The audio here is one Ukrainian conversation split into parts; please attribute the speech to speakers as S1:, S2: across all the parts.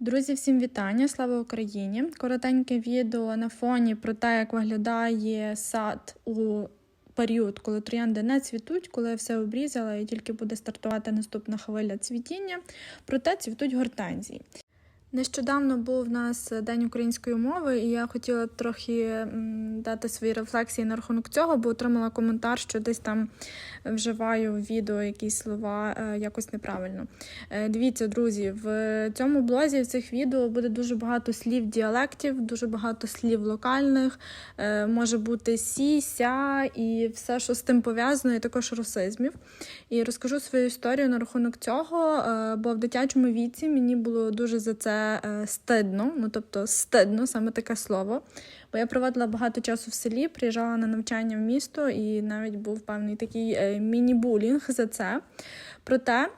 S1: Друзі, всім вітання! Слава Україні! Коротеньке відео на фоні про те, як виглядає сад у період, коли троянди не цвітуть, коли все обрізала і тільки буде стартувати наступна хвиля цвітіння. Проте цвітуть гортензії. Нещодавно був в нас День української мови, і я хотіла трохи дати свої рефлексії на рахунок цього, бо отримала коментар, що десь там вживаю в відео якісь слова е, якось неправильно. Е, Дивіться, друзі, в цьому блозі, в цих відео буде дуже багато слів діалектів, дуже багато слів локальних, е, може бути сі, ся і все, що з тим пов'язано, і також расизмів. І розкажу свою історію на рахунок цього, бо в дитячому віці мені було дуже за це е, стидно, ну тобто стидно, саме таке слово. Бо я проводила багато часу в селі, приїжджала на навчання в місто, і навіть був певний такий е, міні-булінг за це. Проте.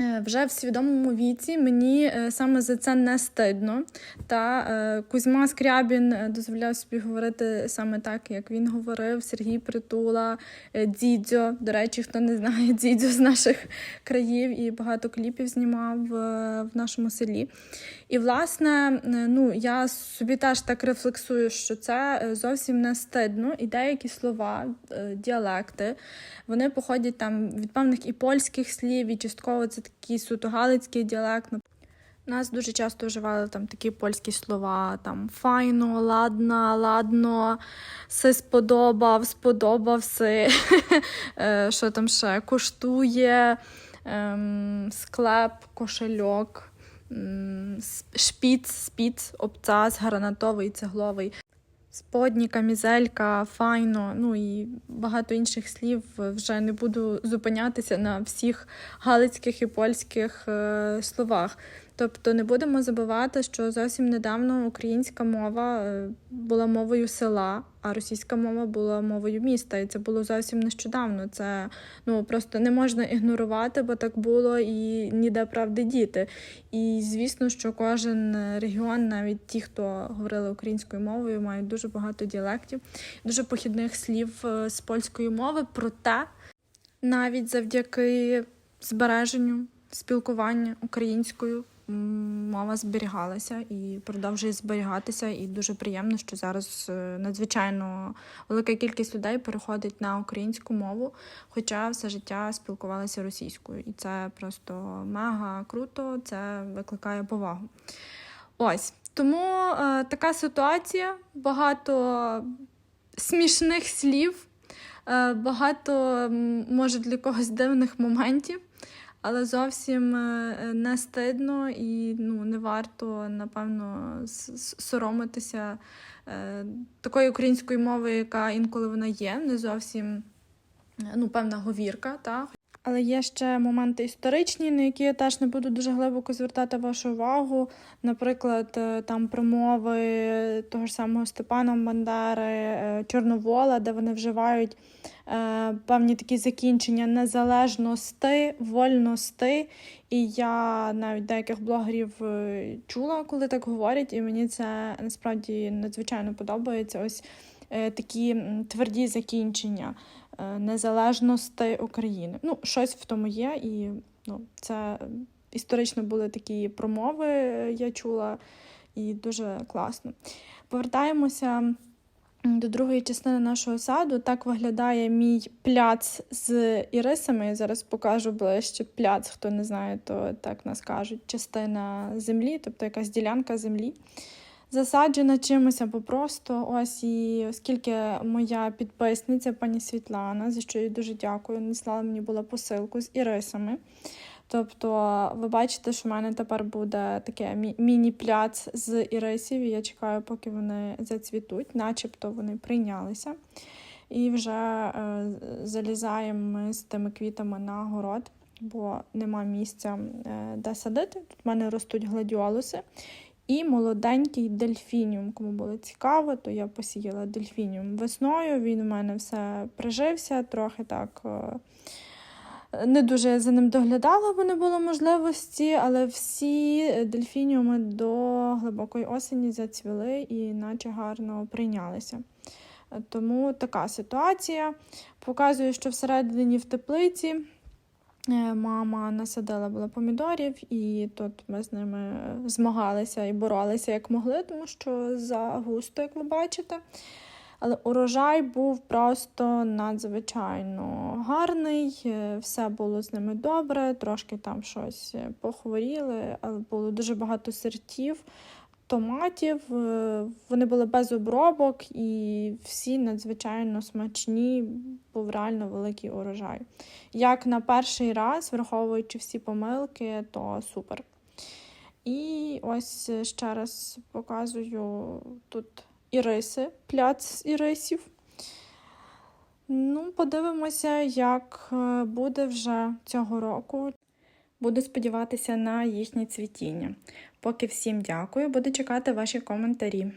S1: Е, Вже в свідомому віці мені е, саме за це не стидно. Та е, Кузьма Скрябін дозволяв собі говорити саме так, як він говорив, Сергій Притула, Дзідзьо. До речі, хто не знає Дзідзьо з наших країв і багато кліпів знімав в нашому селі. І, власне, ну, я собі теж так рефлексую, що це зовсім не стидно, і деякі слова, діалекти, вони походять там від певних і польських слів, і частково це такий суто галицький діалект. Нас дуже часто вживали там такі польські слова: там файно, ладна, ладно, си сподобав, сподобавси, Е, що там ще коштує, ем, склеп, кошельок, шпіц, спіц, обцас, гранатовий, цегловий. Сподні, камізелька, файно, ну і багато інших слів. Вже не буду зупинятися на всіх галицьких і польських е, словах. Тобто не будемо забувати, що зовсім недавно українська мова е, була мовою села, а російська мова була мовою міста. І це було зовсім нещодавно. Це ну просто не можна ігнорувати, бо так було і ніде правди діти. І звісно, що кожен регіон, навіть ті, хто говорили українською мовою, мають дуже багато діалектів, дуже похідних слів е, з польської мови. Проте навіть завдяки збереженню спілкування українською мова зберігалася і продовжує зберігатися. І дуже приємно, що зараз е, надзвичайно велика кількість людей переходить на українську мову, хоча все життя спілкувалися російською. І це просто мега круто, це викликає повагу. Ось тому е, така ситуація, багато смішних слів, е, багато може для когось дивних моментів, але зовсім е, не стидно і ну, не варто, напевно, соромитися е, такої української мови, яка інколи вона є, не зовсім е, ну, певна говірка. Та? Але є ще моменти історичні, на які я теж не буду дуже глибоко звертати вашу увагу. Наприклад, е, там промови того ж самого Степана Бандери, е, Чорновола, де вони вживають е, певні такі закінчення незалежності, вольності. І я навіть деяких блогерів чула, коли так говорять, і мені це насправді надзвичайно подобається. Ось такі тверді закінчення е, незалежності України. Ну, щось в тому є, і ну, це е, історично були такі промови, е, я чула, і дуже класно. Повертаємося до другої частини нашого саду. Так виглядає мій пляц з ірисами. Я зараз покажу ближче пляц. Хто не знає, то так нас кажуть. Частина землі, тобто якась ділянка землі. Засаджена чимось або просто. Ось і оскільки моя підписниця, пані Світлана, за що їй дуже дякую, надіслала мені була посилку з ірисами. Тобто, ви бачите, що в мене тепер буде таке міні-пляц з ірисів, і я чекаю, поки вони зацвітуть, начебто вони прийнялися. І вже е, залізаємо ми з тими квітами на город, бо нема місця, е, де садити. Тут в мене ростуть гладіолуси. І молоденький дельфініум. Кому було цікаво, то я посіяла дельфініум весною. Він у мене все прижився, трохи так. е, Не дуже за ним доглядала, бо не було можливості, але всі дельфініуми до глибокої осені зацвіли і наче гарно прийнялися. Е, Тому така ситуація. Показую, що всередині в теплиці Мама насадила була помідорів, і тут ми з ними змагалися і боролися як могли, тому що загусто, як ви бачите. Але урожай був просто надзвичайно гарний, е, все було з ними добре, трошки там щось е, похворіли, але було дуже багато сортів томатів. е, Вони були без обробок і всі надзвичайно смачні, був реально великий урожай. Як на перший раз, враховуючи всі помилки, то супер. І ось ще раз показую тут іриси, пляц з ірисів. Ну, подивимося, як е, буде вже цього року. Буду сподіватися на їхнє цвітіння. Поки всім дякую, буду чекати ваші коментарі.